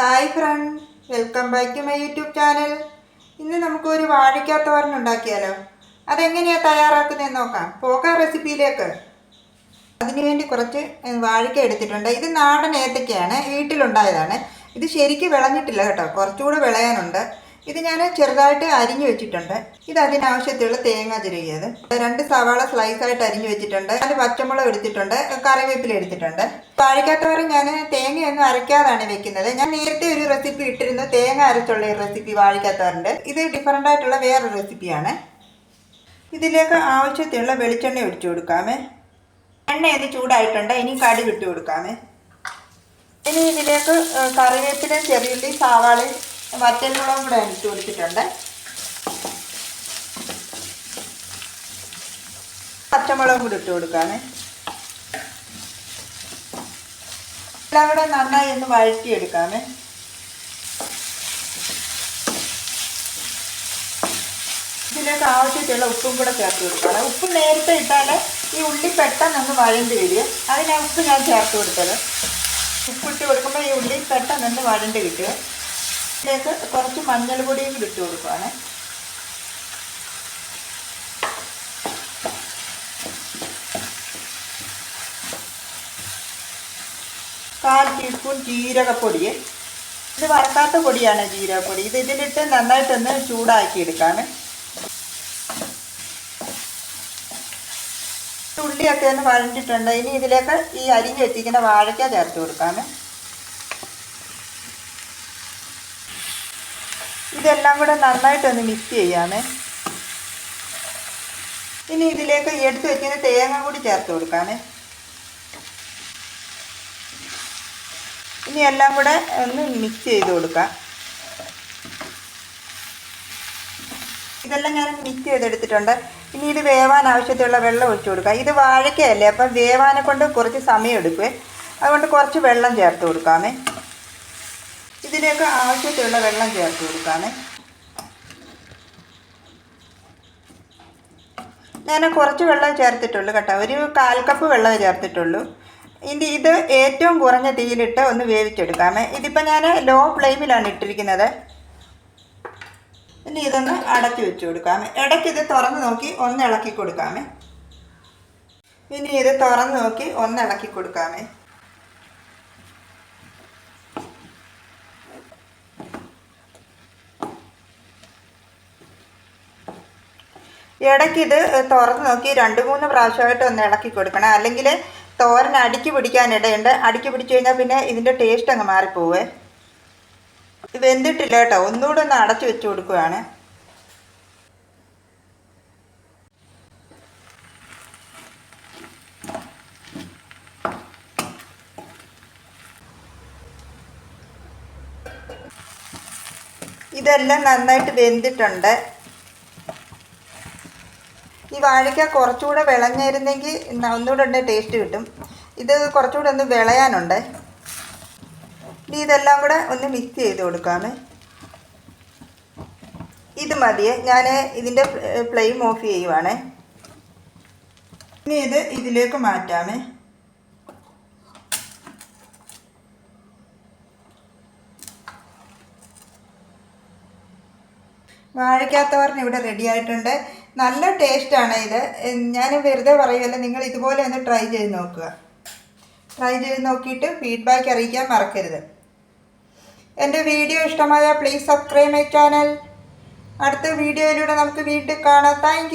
Hi friend welcome back to my YouTube channel. ഇന്ന് നമുക്കൊരു വാഴയ്ക്കാത്തോരൻ ഉണ്ടാക്കിയാലോ? അതെങ്ങനെയാണ് തയ്യാറാക്കുന്നതെന്ന് നോക്കാം. പോകാം റെസിപ്പിയിലേക്ക്. അതിനുവേണ്ടി കുറച്ച് വാഴയ്ക്ക എടുത്തിട്ടുണ്ട്. ഇത് നാടൻ ഏത്തക്കയാണ് വീട്ടിലുണ്ടായതാണ്. ഇത് ശരിക്കും വിളഞ്ഞിട്ടില്ല കേട്ടോ. കുറച്ചുകൂടെ വിളയാനുണ്ട്. ഇത് ഞാൻ ചെറുതായിട്ട് അരിഞ്ഞു വെച്ചിട്ടുണ്ട്. ഇത് അതിനാവശ്യത്തിലുള്ള തേങ്ങ ചിരകിയത്. രണ്ട് സവാള സ്ലൈസ് ആയിട്ട് അരിഞ്ഞു വെച്ചിട്ടുണ്ട്. അത് പച്ചമുളക് എടുത്തിട്ടുണ്ട്. കറിവേപ്പില എടുത്തിട്ടുണ്ട്. വാഴയ്ക്കാത്തവരെ ഞാൻ തേങ്ങയൊന്നും അരയ്ക്കാതാണ് വെക്കുന്നത്. ഞാൻ നേരത്തെ ഒരു റെസിപ്പി ഇട്ടിരുന്നു. തേങ്ങ അരച്ചുള്ള ഒരു റെസിപ്പി വാഴയ്ക്കാത്തവരുണ്ട് ഇത് ഡിഫറന്റ് ആയിട്ടുള്ള വേറൊരു റെസിപ്പിയാണ് ഇതിലേക്ക് ആവശ്യത്തിലുള്ള വെളിച്ചെണ്ണ ഒഴിച്ചു കൊടുക്കാമേ. എണ്ണ ഇത് ചൂടായിട്ടുണ്ട്. ഇനി കടി വിട്ടു കൊടുക്കാമേ. ഇനി ഇതിലേക്ക് കറിവേപ്പില ചെറിയുള്ളി സവാളയും വറ്റൽമുളകും കൂടെ ഇട്ട് കൊടുത്തിട്ടുണ്ട്. പച്ചമുളകും കൂടി ഇട്ട് കൊടുക്കാമേ എല്ലാം കൂടെ നന്നായി ഒന്ന് വഴറ്റിയെടുക്കാമേ ഇതിലേക്ക് ആവശ്യത്തിലുള്ള ഉപ്പും കൂടെ ചേർത്ത് കൊടുക്കണം. ഉപ്പ് നേരത്തെ ഇട്ടാൽ ഈ ഉള്ളി പെട്ടെന്നൊന്ന് വഴണ്ടി വരും അതിനാ ഉപ്പ് ഞാൻ ചേർത്ത് കൊടുത്തത്. ഉപ്പിട്ട് കൊടുക്കുമ്പോൾ ഈ ഉള്ളി പെട്ടെന്നൊന്ന് വഴണ്ടി കിട്ടുക. ഇതിലേക്ക് കുറച്ച് മഞ്ഞൾ പൊടിയും കൂടി ഇട്ട് കൊടുക്കുവാണ്. കാൽ ടീസ്പൂൺ ജീരകപ്പൊടി. ഇത് വറക്കാത്ത പൊടിയാണ് ജീരകപ്പൊടി. ഇത് ഇതിലിട്ട് നന്നായിട്ടൊന്ന് ചൂടാക്കി എടുക്കാണ് ഉള്ളിയൊക്കെ ഒന്ന് വഴഞ്ഞിട്ടുണ്ട്. ഇനി ഇതിലേക്ക് ഈ അരിഞ്ഞ് വെച്ചിരിക്കുന്ന വാഴയ്ക്ക ചേർത്ത് കൊടുക്കാമേ ഇതെല്ലാം കൂടെ നന്നായിട്ടൊന്ന് മിക്സ് ചെയ്യാമേ. ഇനി ഇതിലേക്ക് എടുത്ത് വെച്ചിരുന്ന തേങ്ങ കൂടി ചേർത്ത് കൊടുക്കാമേ. ഇനി എല്ലാം കൂടെ ഒന്ന് മിക്സ് ചെയ്ത് കൊടുക്കാം. ഇതെല്ലാം ഞാൻ മിക്സ് ചെയ്തെടുത്തിട്ടുണ്ട്. ഇനി ഇത് വേവാൻ ആവശ്യത്തിലുള്ള വെള്ളം ഒഴിച്ചു കൊടുക്കുക ഇത് വാഴയ്ക്കയല്ലേ അപ്പം വേവാനെ കൊണ്ട് കുറച്ച് സമയം എടുക്കുവേ. അതുകൊണ്ട് കുറച്ച് വെള്ളം ചേർത്ത് കൊടുക്കാമേ. ഇതിലേക്ക് ആവശ്യത്തിലുള്ള വെള്ളം ചേർത്ത് കൊടുക്കാമേ. ഞാൻ കുറച്ച് വെള്ളം ചേർത്തിട്ടുള്ളൂ കേട്ടോ. ഒരു കാൽ കപ്പ് വെള്ളം ചേർത്തിട്ടുള്ളൂ. ഇനി ഇത് ഏറ്റവും കുറഞ്ഞ തീയിലിട്ട് ഒന്ന് വേവിച്ചെടുക്കാമേ. ഇതിപ്പോൾ ഞാൻ ലോ ഫ്ലെയിമിലാണ് ഇട്ടിരിക്കുന്നത്. ഇനി ഇതൊന്ന് അടച്ചു വെച്ച് കൊടുക്കാമേ. ഇടയ്ക്ക് ഇത് തുറന്ന് നോക്കി ഒന്ന് ഇളക്കി കൊടുക്കാമേ. ഇനി ഇത് തുറന്ന് നോക്കി ഒന്ന് ഇളക്കി കൊടുക്കാമേ. ഇടയ്ക്ക് ഇത് തുറന്ന് നോക്കി രണ്ട് മൂന്ന് പ്രാവശ്യമായിട്ട് ഒന്ന് ഇളക്കി കൊടുക്കണം. അല്ലെങ്കിൽ തോരൻ അടുക്കി പിടിക്കാനിടയുണ്ട് അടുക്കി പിടിച്ചു കഴിഞ്ഞാൽ പിന്നെ ഇതിന്റെ ടേസ്റ്റ് അങ്ങ് മാറിപ്പോവേ. ഇത് വെന്തിട്ടില്ല കേട്ടോ. ഒന്നുകൂടെ ഒന്ന് അടച്ചു വെച്ച് കൊടുക്കുകയാണ് ഇതെല്ലാം നന്നായിട്ട് വെന്തിട്ടുണ്ട്. ഈ വാഴയ്ക്ക കുറച്ചുകൂടെ വിളഞ്ഞിരുന്നെങ്കിൽ ന- ഒന്നുകൂടെ ഉണ്ട് ടേസ്റ്റ് കിട്ടും. ഇത് കുറച്ചുകൂടെ ഒന്ന് വിളയാനുണ്ട്. ഇനി ഇതെല്ലാം കൂടെ ഒന്ന് മിക്സ് ചെയ്ത് കൊടുക്കാമേ. ഇത് മതിയെ. ഞാൻ ഇതിന്റെ ഫ്ലെയിം ഓഫ് ചെയ്യുവാണേ. ഇനി ഇത് ഇതിലേക്ക് മാറ്റാമേ. വാഴയ്ക്കാത്തവറിന് ഇവിടെ റെഡി ആയിട്ടുണ്ട്. നല്ല ടേസ്റ്റാണ് ഇത്. ഞാൻ വെറുതെ പറയുമല്ല നിങ്ങൾ ഇതുപോലെ ഒന്ന് ട്രൈ ചെയ്ത് നോക്കുക. ട്രൈ ചെയ്ത് നോക്കിയിട്ട് ഫീഡ്ബാക്ക് അറിയിക്കാൻ മറക്കരുത്. എന്റെ വീഡിയോ ഇഷ്ടമായ പ്ലീസ് സബ്സ്ക്രൈബ് മൈ ചാനൽ അടുത്ത വീഡിയോയിലൂടെ നമുക്ക് വീണ്ടും കാണാം. താങ്ക്